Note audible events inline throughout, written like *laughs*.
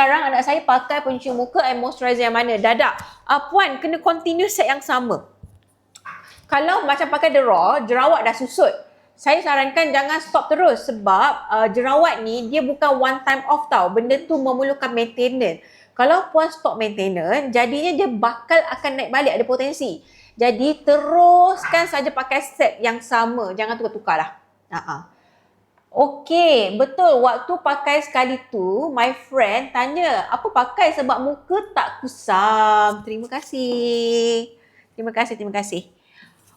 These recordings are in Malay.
sekarang anak saya pakai penyuci muka and moisturizer yang mana? Dadak. Uh, puan, kena continue set yang sama. Kalau macam pakai The Raw, jerawat dah susut. Saya sarankan jangan stop terus sebab uh, jerawat ni dia bukan one time off tau. Benda tu memerlukan maintenance. Kalau puan stop maintenance, jadinya dia bakal akan naik balik ada potensi. Jadi teruskan saja pakai set yang sama. Jangan tukar-tukar lah. Uh-huh. Okey, betul. Waktu pakai sekali tu, my friend tanya, apa pakai sebab muka tak kusam? Terima kasih. Terima kasih, terima kasih.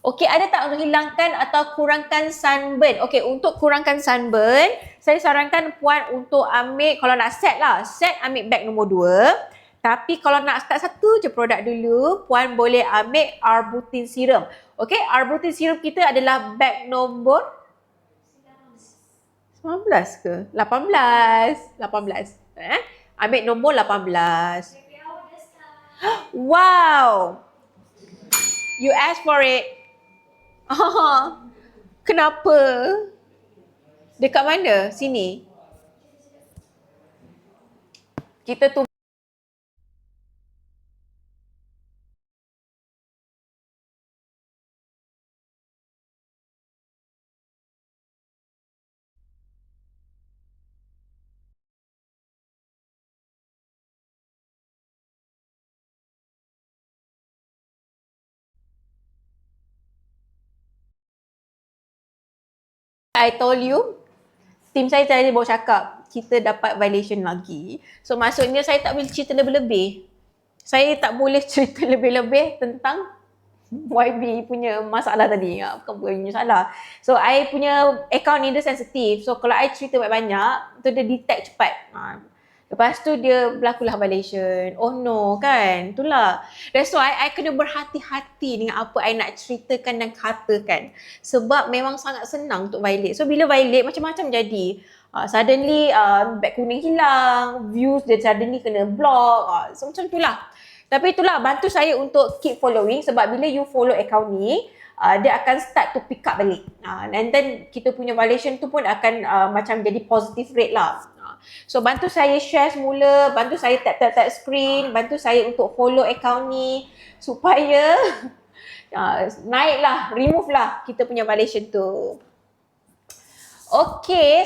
Okey, ada tak untuk hilangkan atau kurangkan sunburn? Okey, untuk kurangkan sunburn, saya sarankan puan untuk ambil, kalau nak set lah, set ambil bag nombor dua. Tapi kalau nak start satu je produk dulu, puan boleh ambil Arbutin Serum. Okey, Arbutin Serum kita adalah bag nombor 19 ke? 18. 18. Eh? Ambil nombor 18. Wow. You asked for it. Oh, kenapa? Dekat mana? Sini. Kita tu I told you, tim saya tadi baru cakap, kita dapat violation lagi. So maksudnya saya tak boleh cerita lebih-lebih. Saya tak boleh *laughs* cerita lebih-lebih tentang YB punya masalah tadi. Ya, bukan punya masalah. So I punya account ni dia sensitif. So kalau I cerita banyak-banyak, tu dia detect cepat. Ha. Lepas tu dia berlakulah violation. Oh no kan. Itulah. That's why I kena berhati-hati dengan apa I nak ceritakan dan katakan. Sebab memang sangat senang untuk violate. So bila violate macam-macam jadi. Uh, suddenly uh, bag kuning hilang. Views dia suddenly kena block. Uh, so macam itulah. Tapi itulah bantu saya untuk keep following. Sebab bila you follow account ni. Uh, dia akan start to pick up balik. Uh, and then kita punya violation tu pun akan uh, macam jadi positive rate lah. So bantu saya share semula, bantu saya tap-tap-tap screen, bantu saya untuk follow account ni supaya *laughs* uh, naiklah, remove lah kita punya violation tu. Okay.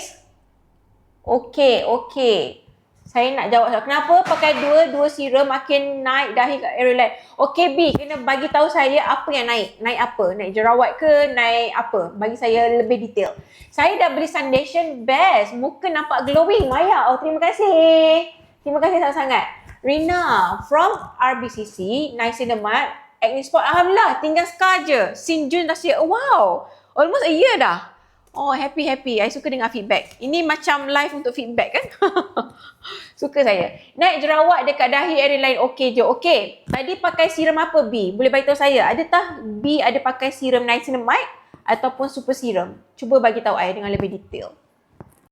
Okay, okay. Saya nak jawab. Kenapa pakai dua, dua serum makin naik dahi kat area lain? Okay B, kena bagi tahu saya apa yang naik. Naik apa? Naik jerawat ke? Naik apa? Bagi saya lebih detail. Saya dah beli foundation best. Muka nampak glowing. Maya, oh terima kasih. Terima kasih sangat-sangat. Rina from RBCC, Niacinamide, Acne Spot. Alhamdulillah, tinggal scar je. Sin June dah siap. Wow, almost a year dah. Oh happy happy. I suka dengar feedback. Ini macam live untuk feedback kan? *laughs* suka saya. Naik jerawat dekat dahi area lain okey je. Okey. Tadi pakai serum apa B? Boleh bagi tahu saya. Adakah B ada pakai serum niacinamide ataupun super serum? Cuba bagi tahu I dengan lebih detail.